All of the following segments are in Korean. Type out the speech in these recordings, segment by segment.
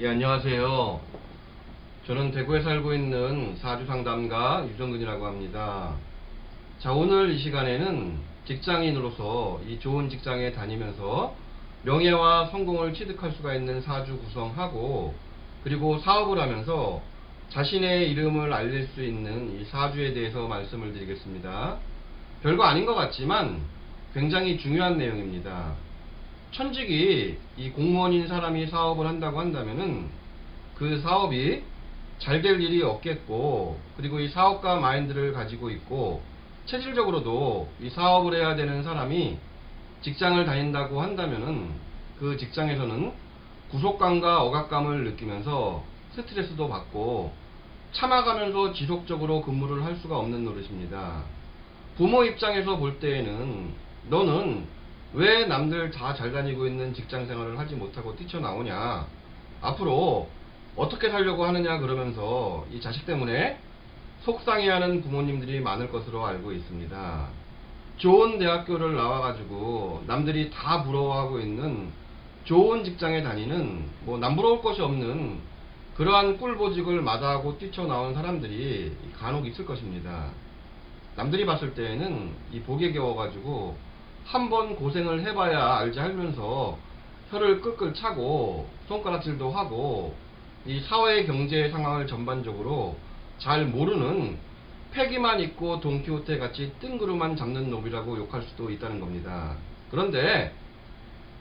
예, 안녕하세요. 저는 대구에 살고 있는 사주 상담가 유정근이라고 합니다. 자, 오늘 이 시간에는 직장인으로서 이 좋은 직장에 다니면서 명예와 성공을 취득할 수가 있는 사주 구성하고 그리고 사업을 하면서 자신의 이름을 알릴 수 있는 이 사주에 대해서 말씀을 드리겠습니다. 별거 아닌 것 같지만 굉장히 중요한 내용입니다. 천직이 이 공무원인 사람이 사업을 한다고 한다면은 그 사업이 잘 될 일이 없겠고 그리고 이 사업가 마인드를 가지고 있고 체질적으로도 이 사업을 해야 되는 사람이 직장을 다닌다고 한다면은 그 직장에서는 구속감과 억압감을 느끼면서 스트레스도 받고 참아가면서 지속적으로 근무를 할 수가 없는 노릇입니다. 부모 입장에서 볼 때에는 너는 왜 남들 다 잘 다니고 있는 직장 생활을 하지 못하고 뛰쳐나오냐 앞으로 어떻게 살려고 하느냐 그러면서 이 자식 때문에 속상해하는 부모님들이 많을 것으로 알고 있습니다. 좋은 대학교를 나와가지고 남들이 다 부러워하고 있는 좋은 직장에 다니는 뭐 남부러울 것이 없는 그러한 꿀보직을 마다하고 뛰쳐나온 사람들이 간혹 있을 것입니다. 남들이 봤을 때에는 이 복에 겨워가지고 한 번 고생을 해봐야 알지 하면서 혀를 끌끌 차고 손가락질도 하고 이 사회 경제 상황을 전반적으로 잘 모르는 패기만 있고 돈키호테 같이 뜬구름만 잡는 놈이라고 욕할 수도 있다는 겁니다. 그런데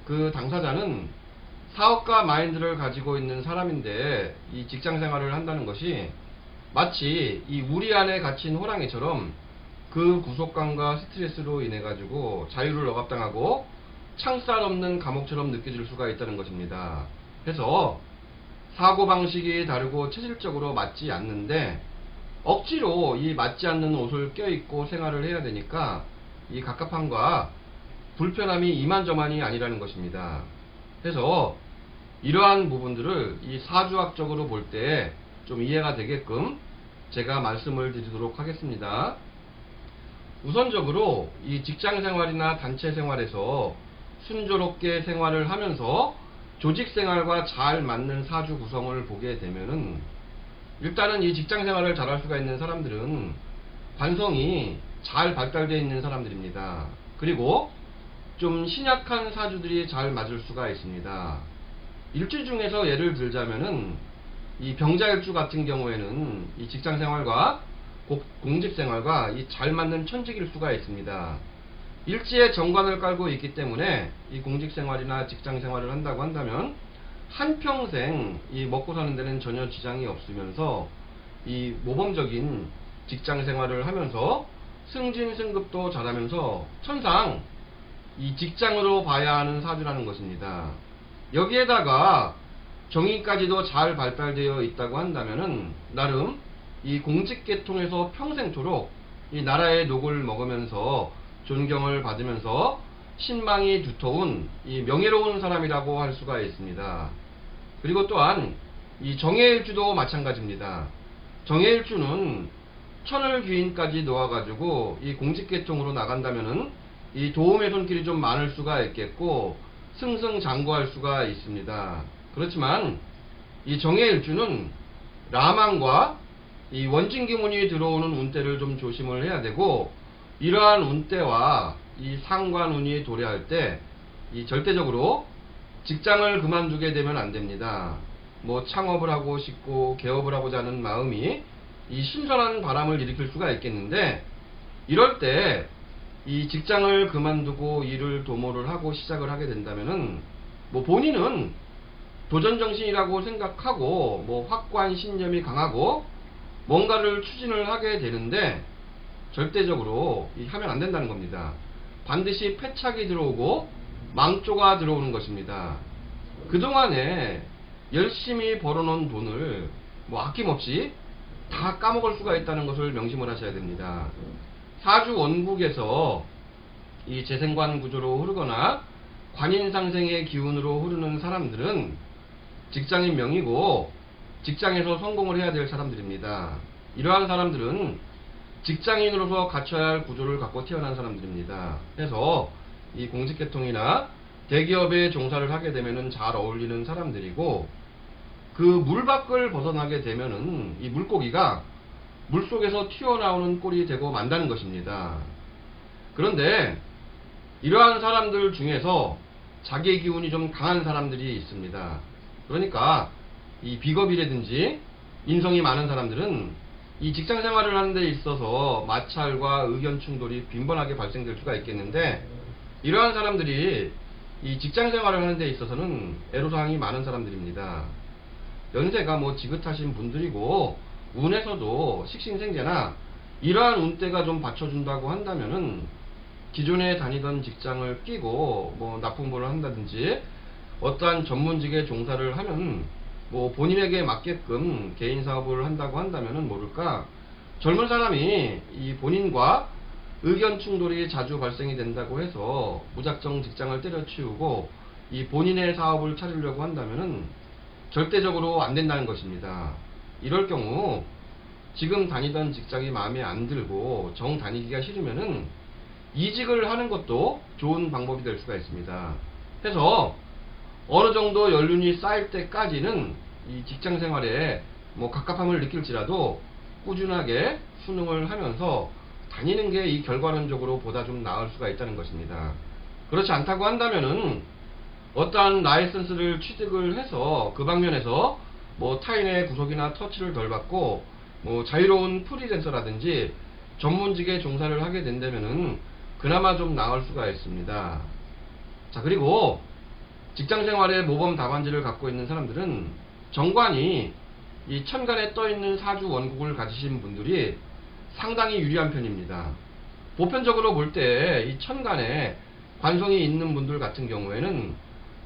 그 당사자는 사업가 마인드를 가지고 있는 사람인데 이 직장 생활을 한다는 것이 마치 이 우리 안에 갇힌 호랑이처럼 그 구속감과 스트레스로 인해 가지고 자유를 억압당하고 창살 없는 감옥처럼 느껴질 수가 있다는 것입니다. 그래서 사고방식이 다르고 체질적으로 맞지 않는데 억지로 이 맞지 않는 옷을 껴입고 생활을 해야 되니까 이 갑갑함과 불편함이 이만저만이 아니라는 것입니다. 그래서 이러한 부분들을 이 사주학적으로 볼 때 좀 이해가 되게끔 제가 말씀을 드리도록 하겠습니다. 우선적으로 이 직장 생활이나 단체 생활에서 순조롭게 생활을 하면서 조직 생활과 잘 맞는 사주 구성을 보게 되면은 일단은 이 직장 생활을 잘할 수가 있는 사람들은 관성이 잘 발달되어 있는 사람들입니다. 그리고 좀 신약한 사주들이 잘 맞을 수가 있습니다. 일주 중에서 예를 들자면은 이 병자일주 같은 경우에는 이 직장 생활과 고- 공직 생활과 이 잘 맞는 천직일 수가 있습니다. 일지에 정관을 깔고 있기 때문에 이 공직 생활이나 직장 생활을 한다고 한다면 한평생 이 먹고 사는 데는 전혀 지장이 없으면서 이 모범적인 직장 생활을 하면서 승진 승급도 잘하면서 천상 이 직장으로 봐야 하는 사주라는 것입니다. 여기에다가 정의까지도 잘 발달되어 있다고 한다면은 나름 이 공직계통에서 평생토록 이 나라의 녹을 먹으면서 존경을 받으면서 신망이 두터운 이 명예로운 사람이라고 할 수가 있습니다. 그리고 또한 이 정해일주도 마찬가지입니다. 정해일주는 천을 귀인까지 놓아가지고 이 공직계통으로 나간다면은 이 도움의 손길이 좀 많을 수가 있겠고 승승장구할 수가 있습니다. 그렇지만 이 정해일주는 라망과 이 원진기문이 들어오는 운대를 좀 조심을 해야 되고 이러한 운대와 이 상관 운이 도래할 때 이 절대적으로 직장을 그만두게 되면 안 됩니다. 뭐 창업을 하고 싶고 개업을 하고자 하는 마음이 이 신선한 바람을 일으킬 수가 있겠는데 이럴 때 이 직장을 그만두고 일을 도모를 하고 시작을 하게 된다면은 뭐 본인은 도전 정신이라고 생각하고 뭐 확고한 신념이 강하고 뭔가를 추진을 하게 되는데 절대적으로 이 하면 안 된다는 겁니다. 반드시 패착이 들어오고 망조가 들어오는 것입니다. 그동안에 열심히 벌어놓은 돈을 뭐 아낌없이 다 까먹을 수가 있다는 것을 명심을 하셔야 됩니다. 사주 원국에서 이 재생관 구조로 흐르거나 관인 상생의 기운으로 흐르는 사람들은 직장인 명이고 직장에서 성공을 해야 될 사람들입니다. 이러한 사람들은 직장인으로서 갖춰야 할 구조를 갖고 태어난 사람들입니다. 그래서 이 공직계통이나 대기업에 종사를 하게 되면은 잘 어울리는 사람들이고 그 물 밖을 벗어나게 되면은 이 물고기가 물속에서 튀어나오는 꼴이 되고 만다는 것입니다. 그런데 이러한 사람들 중에서 자기 기운이 좀 강한 사람들이 있습니다. 그러니까 이 비겁이라든지 인성이 많은 사람들은 이 직장 생활을 하는 데 있어서 마찰과 의견 충돌이 빈번하게 발생될 수가 있겠는데 이러한 사람들이 이 직장 생활을 하는 데 있어서는 애로사항이 많은 사람들입니다. 연세가 뭐 지긋하신 분들이고 운에서도 식신생재나 이러한 운대가 좀 받쳐준다고 한다면은 기존에 다니던 직장을 끼고 뭐 납품을 한다든지 어떠한 전문직에 종사를 하면 뭐 본인에게 맞게끔 개인 사업을 한다고 한다면은 모를까 젊은 사람이 이 본인과 의견 충돌이 자주 발생이 된다고 해서 무작정 직장을 때려치우고 이 본인의 사업을 차리려고 한다면은 절대적으로 안 된다는 것입니다. 이럴 경우 지금 다니던 직장이 마음에 안 들고 정 다니기가 싫으면은 이직을 하는 것도 좋은 방법이 될 수가 있습니다. 해서 어느 정도 연륜이 쌓일 때까지는 이 직장 생활에 뭐 갑갑함을 느낄지라도 꾸준하게 수능을 하면서 다니는 게 이 결과론적으로 보다 좀 나을 수가 있다는 것입니다. 그렇지 않다고 한다면은 어떠한 라이선스를 취득을 해서 그 방면에서 뭐 타인의 구속이나 터치를 덜 받고 뭐 자유로운 프리랜서라든지 전문직에 종사를 하게 된다면은 그나마 좀 나을 수가 있습니다. 자 그리고 직장 생활에 모범 답안지를 갖고 있는 사람들은 정관이 이 천간에 떠 있는 사주 원국을 가지신 분들이 상당히 유리한 편입니다. 보편적으로 볼 때 이 천간에 관성이 있는 분들 같은 경우에는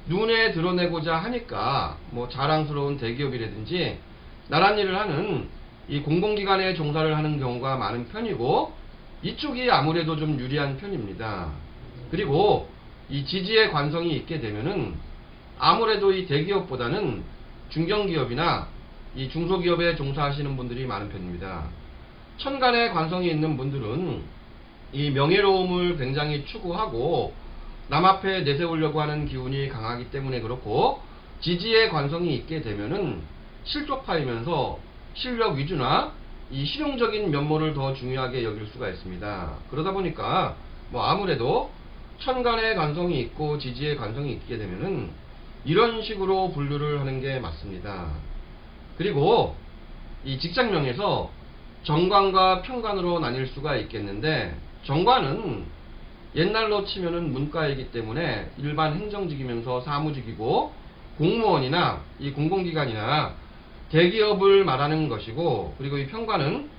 눈에 드러내고자 하니까 뭐 자랑스러운 대기업이라든지 나란 일을 하는 이 공공기관에 종사를 하는 경우가 많은 편이고 이쪽이 아무래도 좀 유리한 편입니다. 그리고 이 지지의 관성이 있게 되면은 아무래도 이 대기업보다는 중견기업이나 이 중소기업에 종사하시는 분들이 많은 편입니다. 천간에 관성이 있는 분들은 이 명예로움을 굉장히 추구하고 남 앞에 내세우려고 하는 기운이 강하기 때문에 그렇고 지지의 관성이 있게 되면은 실족파이면서 실력 위주나 이 실용적인 면모를 더 중요하게 여길 수가 있습니다. 그러다 보니까 뭐 아무래도 천간의 관성이 있고 지지의 관성이 있게 되면은 이런 식으로 분류를 하는 게 맞습니다. 그리고 이 직장명에서 정관과 평관으로 나뉠 수가 있겠는데 정관은 옛날로 치면은 문과이기 때문에 일반 행정직이면서 사무직이고 공무원이나 이 공공기관이나 대기업을 말하는 것이고 그리고 이 평관은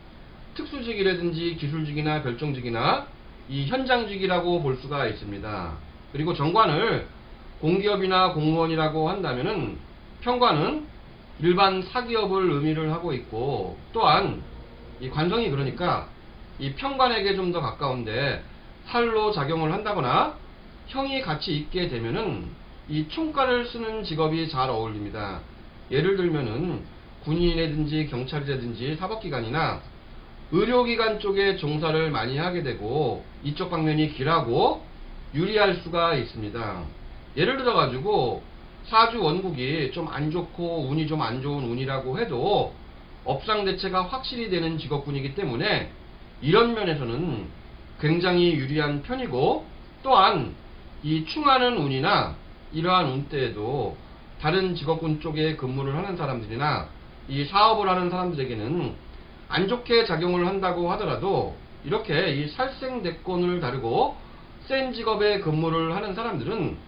특수직이라든지 기술직이나 별정직이나 이 현장직이라고 볼 수가 있습니다. 그리고 정관을 공기업이나 공무원이라고 한다면은 평관은 일반 사기업을 의미를 하고 있고 또한 이 관성이 그러니까 이 평관에게 좀 더 가까운데 살로 작용을 한다거나 형이 같이 있게 되면은 이 총가를 쓰는 직업이 잘 어울립니다. 예를 들면은 군인이라든지 경찰이라든지 사법기관이나 의료기관 쪽에 종사를 많이 하게 되고 이쪽 방면이 길하고 유리할 수가 있습니다. 예를 들어 가지고 사주 원국이 좀 안 좋고 운이 좀 안 좋은 운이라고 해도 업상 대체가 확실히 되는 직업군이기 때문에 이런 면에서는 굉장히 유리한 편이고 또한 이 충하는 운이나 이러한 운 때에도 다른 직업군 쪽에 근무를 하는 사람들이나 이 사업을 하는 사람들에게는 안 좋게 작용을 한다고 하더라도 이렇게 이 살생대권을 다루고 센 직업에 근무를 하는 사람들은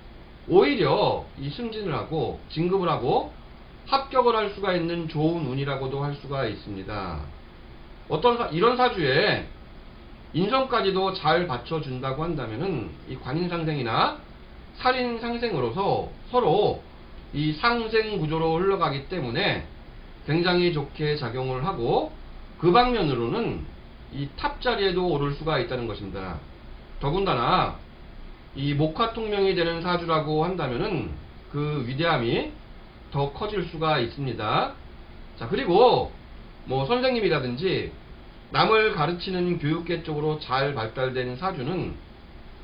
오히려 이 승진을 하고 진급을 하고 합격을 할 수가 있는 좋은 운이라고도 할 수가 있습니다. 어떤 사, 이런 사주에 인성까지도 잘 받쳐준다고 한다면은 이 관인상생이나 살인상생으로서 서로 이 상생 구조로 흘러가기 때문에 굉장히 좋게 작용을 하고 그 방면으로는 이 탑 자리에도 오를 수가 있다는 것입니다. 더군다나 이 목화통명이 되는 사주라고 한다면은 그 위대함이 더 커질 수가 있습니다. 자, 그리고 뭐 선생님이라든지 남을 가르치는 교육계 쪽으로 잘 발달된 사주는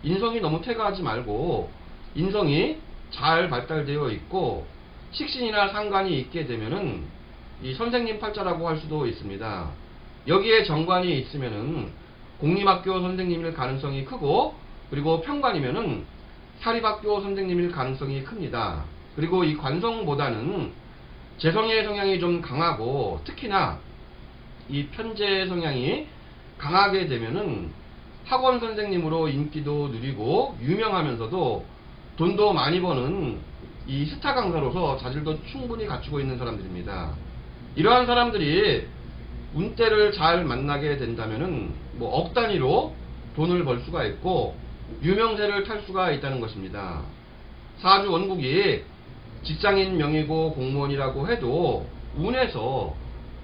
인성이 너무 퇴가하지 말고 인성이 잘 발달되어 있고 식신이나 상관이 있게 되면은 이 선생님 팔자라고 할 수도 있습니다. 여기에 정관이 있으면은 공립학교 선생님일 가능성이 크고 그리고 평관이면은 사립학교 선생님일 가능성이 큽니다. 그리고 이 관성보다는 재성의 성향이 좀 강하고 특히나 이 편재 성향이 강하게 되면은 학원 선생님으로 인기도 누리고 유명하면서도 돈도 많이 버는 이 스타 강사로서 자질도 충분히 갖추고 있는 사람들입니다. 이러한 사람들이 운때를 잘 만나게 된다면은 뭐 억 단위로 돈을 벌 수가 있고 유명세를 탈 수가 있다는 것입니다. 사주 원국이 직장인 명의고 공무원이라고 해도 운에서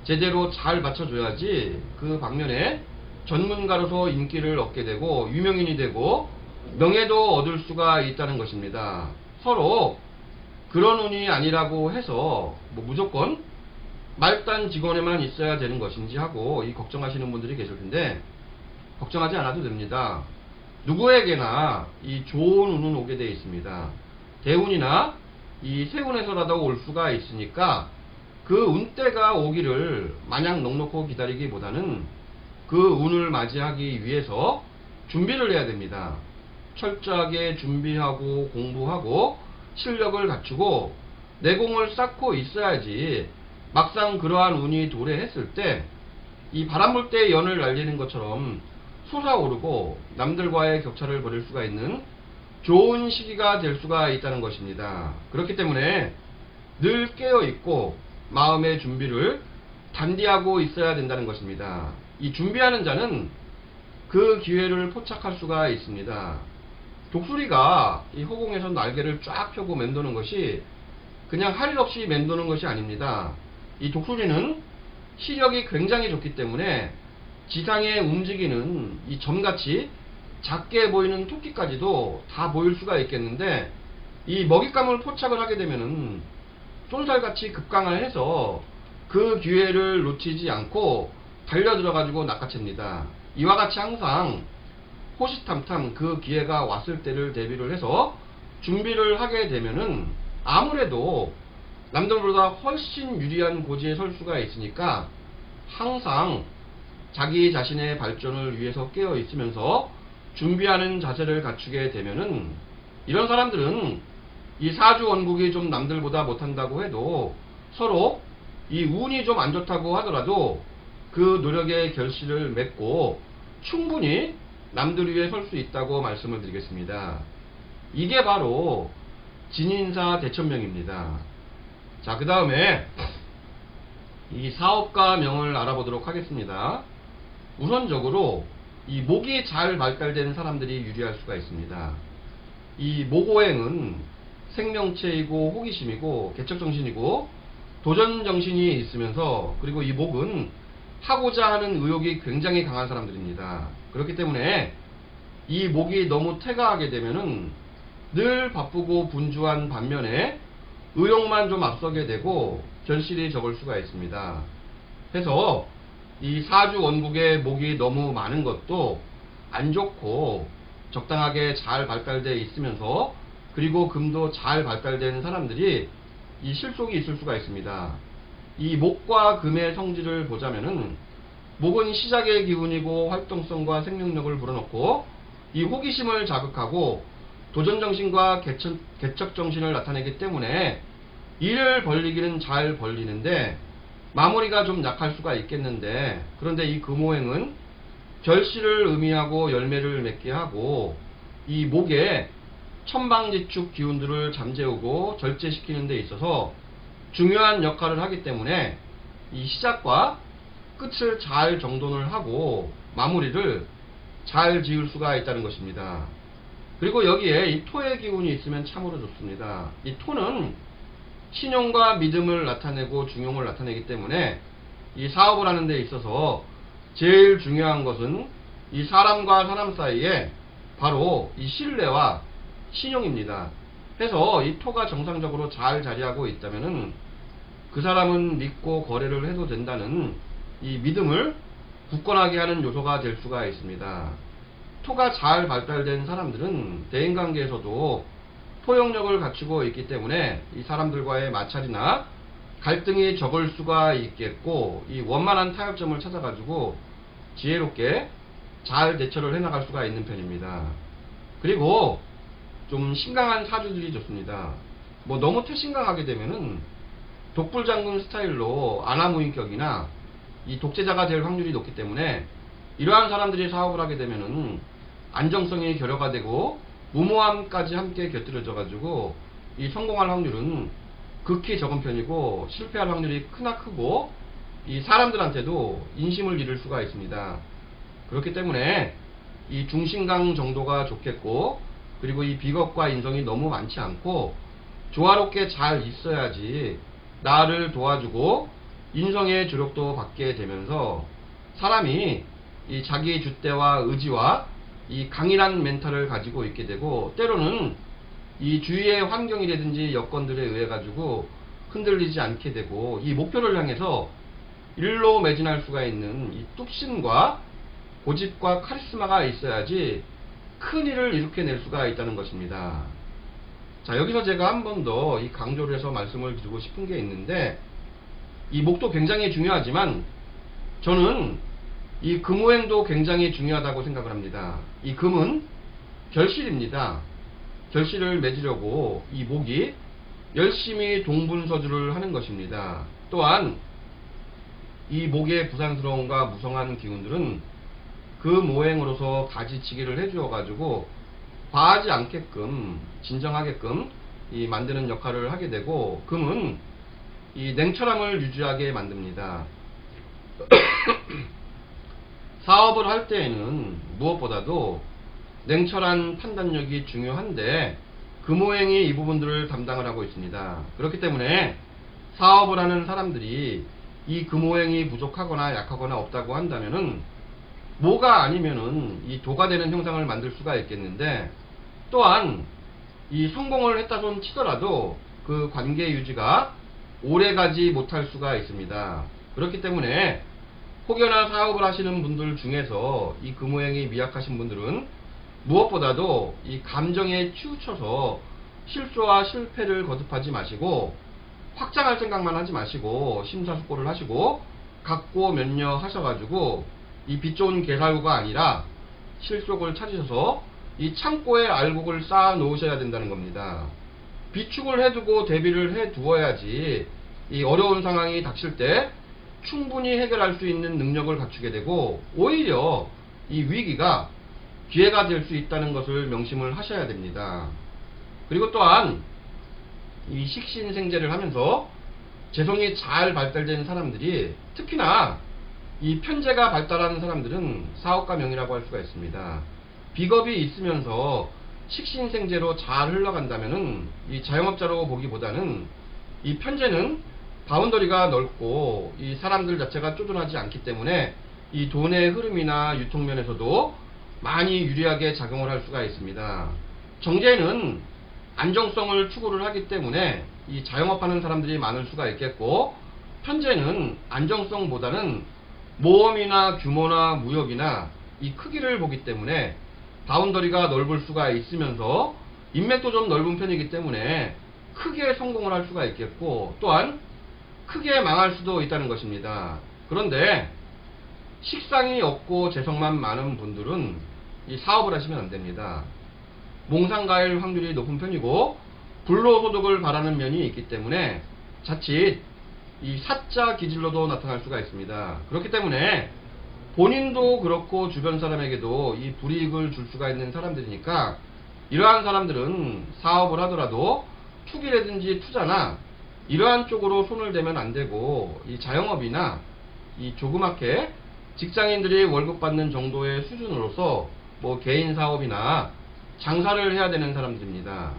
제대로 잘 맞춰줘야지 그 방면에 전문가로서 인기를 얻게 되고 유명인이 되고 명예도 얻을 수가 있다는 것입니다. 서로 그런 운이 아니라고 해서 뭐 무조건 말단 직원에만 있어야 되는 것인지 하고 이 걱정하시는 분들이 계실 텐데 걱정하지 않아도 됩니다. 누구에게나 이 좋은 운은 오게 되어 있습니다. 대운이나 이 세운에서라도 올 수가 있으니까 그 운때가 오기를 마냥 넉넉히 기다리기보다는 그 운을 맞이하기 위해서 준비를 해야 됩니다. 철저하게 준비하고 공부하고 실력을 갖추고 내공을 쌓고 있어야지 막상 그러한 운이 도래했을 때 이 바람 불 때 연을 날리는 것처럼 솟아오르고 남들과의 격차를 벌일 수가 있는 좋은 시기가 될 수가 있다는 것입니다. 그렇기 때문에 늘 깨어 있고 마음의 준비를 단디하고 있어야 된다는 것입니다. 이 준비하는 자는 그 기회를 포착할 수가 있습니다. 독수리가 이 허공에서 날개를 쫙 펴고 맴도는 것이 그냥 할 일 없이 맴도는 것이 아닙니다. 이 독수리는 시력이 굉장히 좋기 때문에 지상에 움직이는 이 점같이 작게 보이는 토끼까지도 다 보일 수가 있겠는데 이 먹잇감을 포착을 하게 되면은 쏜살같이 급강을 해서 그 기회를 놓치지 않고 달려들어 가지고 낚아챕니다. 이와 같이 항상 호시탐탐 그 기회가 왔을 때를 대비를 해서 준비를 하게 되면은 아무래도 남들보다 훨씬 유리한 고지에 설 수가 있으니까 항상 자기 자신의 발전을 위해서 깨어 있으면서 준비하는 자세를 갖추게 되면은 이런 사람들은 이 사주 원국이 좀 남들보다 못한다고 해도 서로 이 운이 좀 안 좋다고 하더라도 그 노력의 결실을 맺고 충분히 남들 위해 설수 있다고 말씀을 드리겠습니다. 이게 바로 진인사 대천명입니다. 자, 그 다음에 이 사업가 명을 알아보도록 하겠습니다. 우선적으로 이 목이 잘 발달된 사람들이 유리할 수가 있습니다. 이 목오행은 생명체이고 호기심이고 개척정신이고 도전정신이 있으면서 그리고 이 목은 하고자 하는 의욕이 굉장히 강한 사람들입니다. 그렇기 때문에 이 목이 너무 태가하게 되면은 늘 바쁘고 분주한 반면에 의욕만 좀 앞서게 되고 결실이 적을 수가 있습니다. 해서 이 사주 원국의 목이 너무 많은 것도 안 좋고 적당하게 잘 발달되어 있으면서 그리고 금도 잘 발달된 사람들이 이 실속이 있을 수가 있습니다. 이 목과 금의 성질을 보자면은 목은 시작의 기운이고 활동성과 생명력을 불어넣고 이 호기심을 자극하고 도전 정신과 개척, 개척 정신을 나타내기 때문에 일을 벌리기는 잘 벌리는데 마무리가 좀 약할 수가 있겠는데 그런데 이 금호행은 결실을 의미하고 열매를 맺게 하고 이 목에 천방지축 기운들을 잠재우고 절제시키는 데 있어서 중요한 역할을 하기 때문에 이 시작과 끝을 잘 정돈을 하고 마무리를 잘 지을 수가 있다는 것입니다. 그리고 여기에 이 토의 기운이 있으면 참으로 좋습니다. 이 토는 신용과 믿음을 나타내고 중용을 나타내기 때문에 이 사업을 하는 데 있어서 제일 중요한 것은 이 사람과 사람 사이에 바로 이 신뢰와 신용입니다. 해서 이 토가 정상적으로 잘 자리하고 있다면은 그 사람은 믿고 거래를 해도 된다는 이 믿음을 굳건하게 하는 요소가 될 수가 있습니다. 토가 잘 발달된 사람들은 대인관계에서도 포용력을 갖추고 있기 때문에 이 사람들과의 마찰이나 갈등이 적을 수가 있겠고 이 원만한 타협점을 찾아가지고 지혜롭게 잘 대처를 해나갈 수가 있는 편입니다. 그리고 좀 신강한 사주들이 좋습니다. 뭐 너무 태신강하게 되면은 독불장군 스타일로 아나무인격이나 이 독재자가 될 확률이 높기 때문에 이러한 사람들이 사업을 하게 되면은 안정성이 결여가 되고 무모함까지 함께 곁들여져 가지고 이 성공할 확률은 극히 적은 편이고 실패할 확률이 크나 크고 이 사람들한테도 인심을 잃을 수가 있습니다. 그렇기 때문에 이 중심강 정도가 좋겠고 그리고 이 비겁과 인성이 너무 많지 않고 조화롭게 잘 있어야지 나를 도와주고 인성의 조력도 받게 되면서 사람이 이 자기 주대와 의지와 이 강인한 멘탈을 가지고 있게 되고 때로는 이 주위의 환경이라든지 여건들에 의해 가지고 흔들리지 않게 되고 이 목표를 향해서 일로 매진할 수가 있는 이 뚝심과 고집과 카리스마가 있어야지 큰 일을 일으켜낼 수가 있다는 것입니다. 자, 여기서 제가 한 번 더 이 강조를 해서 말씀을 드리고 싶은 게 있는데, 이 목도 굉장히 중요하지만, 저는 이 금오행도 굉장히 중요하다고 생각을 합니다. 이 금은 결실입니다. 결실을 맺으려고 이 목이 열심히 동분서주를 하는 것입니다. 또한 이 목의 부산스러움과 무성한 기운들은 그 모행으로서 가지치기를 해주어 가지고 과하지 않게끔 진정하게끔 이 만드는 역할을 하게 되고 금은 이 냉철함을 유지하게 만듭니다. 사업을 할 때에는 무엇보다도 냉철한 판단력이 중요한데 금오행이 이 부분들을 담당을 하고 있습니다. 그렇기 때문에 사업을 하는 사람들이 이 금오행이 부족하거나 약하거나 없다고 한다면은 뭐가 아니면은 이 도가 되는 형상을 만들 수가 있겠는데 또한 이 성공을 했다 손 치더라도 그 관계 유지가 오래 가지 못할 수가 있습니다. 그렇기 때문에 혹여나 사업을 하시는 분들 중에서 이 금오행이 미약하신 분들은 무엇보다도 이 감정에 치우쳐서 실수와 실패를 거듭하지 마시고 확장할 생각만 하지 마시고 심사숙고를 하시고 각고 면려 하셔가지고 이빛 좋은 개살구가 아니라 실속을 찾으셔서 이 창고에 알곡을 쌓아 놓으셔야 된다는 겁니다. 비축을 해두고 대비를 해 두어야지 이 어려운 상황이 닥칠 때 충분히 해결할 수 있는 능력을 갖추게 되고 오히려 이 위기가 기회가 될 수 있다는 것을 명심을 하셔야 됩니다. 그리고 또한 이 식신 생제를 하면서 재성이 잘 발달된 사람들이 특히나 이 편제가 발달하는 사람들은 사업가 명이라고 할 수가 있습니다. 비겁이 있으면서 식신생제로 잘 흘러간다면은 이 자영업자로 보기보다는 이 편제는 바운더리가 넓고 이 사람들 자체가 쪼둔하지 않기 때문에 이 돈의 흐름이나 유통면에서도 많이 유리하게 작용을 할 수가 있습니다. 정제는 안정성을 추구를 하기 때문에 이 자영업하는 사람들이 많을 수가 있겠고 편제는 안정성보다는 모험이나 규모나 무역이나 이 크기를 보기 때문에 바운더리가 넓을 수가 있으면서 인맥도 좀 넓은 편이기 때문에 크게 성공을 할 수가 있겠고 또한 크게 망할 수도 있다는 것입니다. 그런데 식상이 없고 재성만 많은 분들은 이 사업을 하시면 안 됩니다. 몽상가일 확률이 높은 편이고 불로소득을 바라는 면이 있기 때문에 자칫 이 사자 기질로도 나타날 수가 있습니다. 그렇기 때문에 본인도 그렇고 주변 사람에게도 이 불이익을 줄 수가 있는 사람들이니까 이러한 사람들은 사업을 하더라도 투기라든지 투자나 이러한 쪽으로 손을 대면 안 되고 이 자영업이나 이 조그맣게 직장인들이 월급 받는 정도의 수준으로서 뭐 개인 사업이나 장사를 해야 되는 사람들입니다.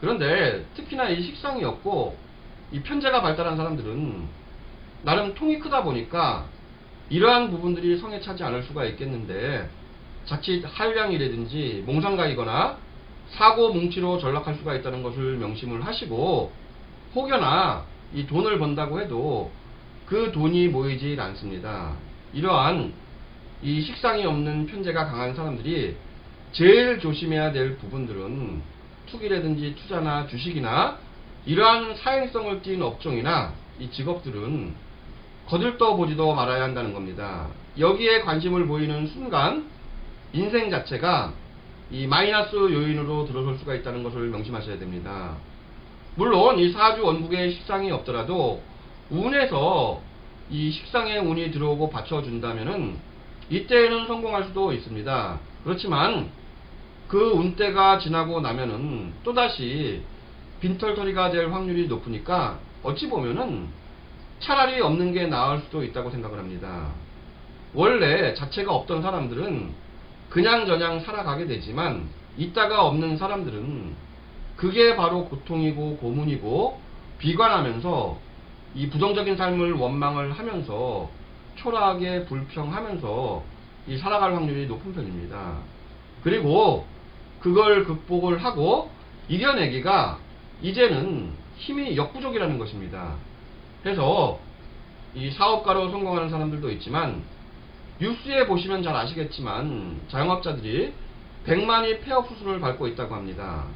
그런데 특히나 이 식상이 없고 이 편제가 발달한 사람들은 나름 통이 크다 보니까 이러한 부분들이 성에 차지 않을 수가 있겠는데 자칫 한량이라든지 몽상가이거나 사고 뭉치로 전락할 수가 있다는 것을 명심을 하시고 혹여나 이 돈을 번다고 해도 그 돈이 모이질 않습니다. 이러한 이 식상이 없는 편제가 강한 사람들이 제일 조심해야 될 부분들은 투기라든지 투자나 주식이나 이러한 사행성을 띈 업종이나 이 직업들은 거들떠 보지도 말아야 한다는 겁니다. 여기에 관심을 보이는 순간 인생 자체가 이 마이너스 요인으로 들어설 수가 있다는 것을 명심하셔야 됩니다. 물론 이 사주 원국에 식상이 없더라도 운에서 이 식상에 운이 들어오고 받쳐준다면은 이때에는 성공할 수도 있습니다. 그렇지만 그 운때가 지나고 나면은 또다시 빈털터리가 될 확률이 높으니까 어찌 보면은 차라리 없는 게 나을 수도 있다고 생각을 합니다. 원래 자체가 없던 사람들은 그냥저냥 살아가게 되지만 있다가 없는 사람들은 그게 바로 고통이고 고문이고 비관하면서 이 부정적인 삶을 원망을 하면서 초라하게 불평하면서 이 살아갈 확률이 높은 편입니다. 그리고 그걸 극복을 하고 이겨내기가 이제는 힘이 역부족이라는 것입니다. 그래서 이 사업가로 성공하는 사람들도 있지만 뉴스에 보시면 잘 아시겠지만 자영업자들이 100만이 폐업 수술을 밟고 있다고 합니다.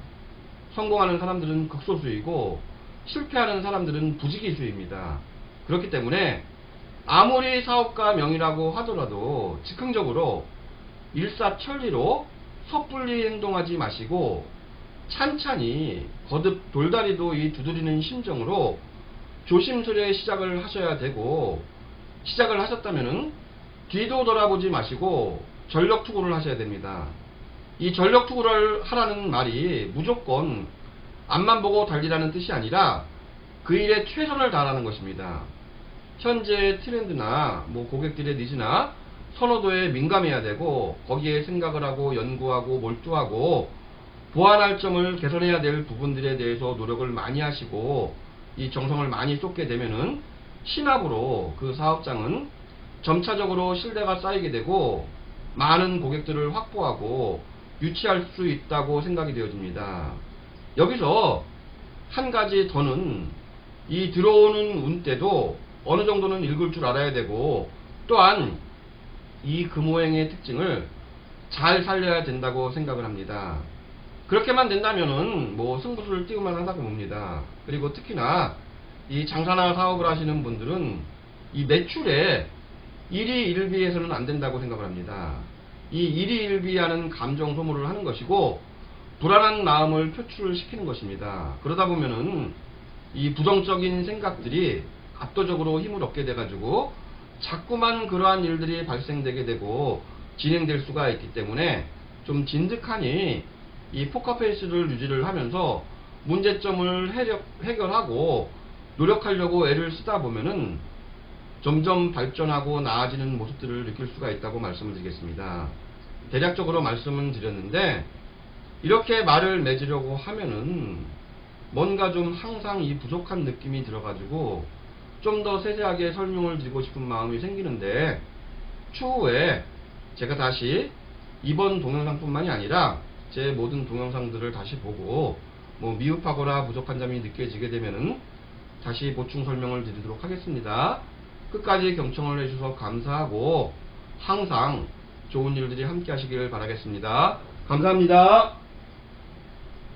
성공하는 사람들은 극소수이고 실패하는 사람들은 부지기수입니다. 그렇기 때문에 아무리 사업가 명이라고 하더라도 즉흥적으로 일사천리로 섣불리 행동하지 마시고 찬찬히 거듭 돌다리도 이 두드리는 심정으로 조심스레 시작을 하셔야 되고 시작을 하셨다면은 뒤도 돌아보지 마시고 전력 투구를 하셔야 됩니다. 이 전력 투구를 하라는 말이 무조건 앞만 보고 달리라는 뜻이 아니라 그 일에 최선을 다하라는 것입니다. 현재 트렌드나 뭐 고객들의 니즈나 선호도에 민감해야 되고 거기에 생각을 하고 연구하고 몰두하고 보완할 점을 개선해야 될 부분들에 대해서 노력을 많이 하시고 이 정성을 많이 쏟게 되면은 신압으로 그 사업장은 점차적으로 신뢰가 쌓이게 되고 많은 고객들을 확보하고 유치할 수 있다고 생각이 되어집니다. 여기서 한 가지 더는 이 들어오는 운 때도 어느 정도는 읽을 줄 알아야 되고 또한 이 금호행의 특징을 잘 살려야 된다고 생각을 합니다. 그렇게만 된다면은 뭐 승부수를 띄우만 한다고 봅니다. 그리고 특히나 이 장사나 사업을 하시는 분들은 이 매출에 일희일비해서는 안 된다고 생각을 합니다. 이 일희일비하는 감정 소모를 하는 것이고 불안한 마음을 표출을 시키는 것입니다. 그러다 보면은 이 부정적인 생각들이 압도적으로 힘을 얻게 돼가지고 자꾸만 그러한 일들이 발생되게 되고 진행될 수가 있기 때문에 좀 진득하니 이 포커페이스를 유지를 하면서 문제점을 해결하고 노력하려고 애를 쓰다 보면은 점점 발전하고 나아지는 모습들을 느낄 수가 있다고 말씀을 드리겠습니다. 대략적으로 말씀은 드렸는데 이렇게 말을 맺으려고 하면은 뭔가 좀 항상 이 부족한 느낌이 들어가지고 좀 더 세세하게 설명을 드리고 싶은 마음이 생기는데 추후에 제가 다시 이번 동영상뿐만이 아니라 제 모든 동영상들을 다시 보고 뭐 미흡하거나 부족한 점이 느껴지게 되면은 다시 보충 설명을 드리도록 하겠습니다. 끝까지 경청을 해주셔서 감사하고 항상 좋은 일들이 함께 하시길 바라겠습니다. 감사합니다.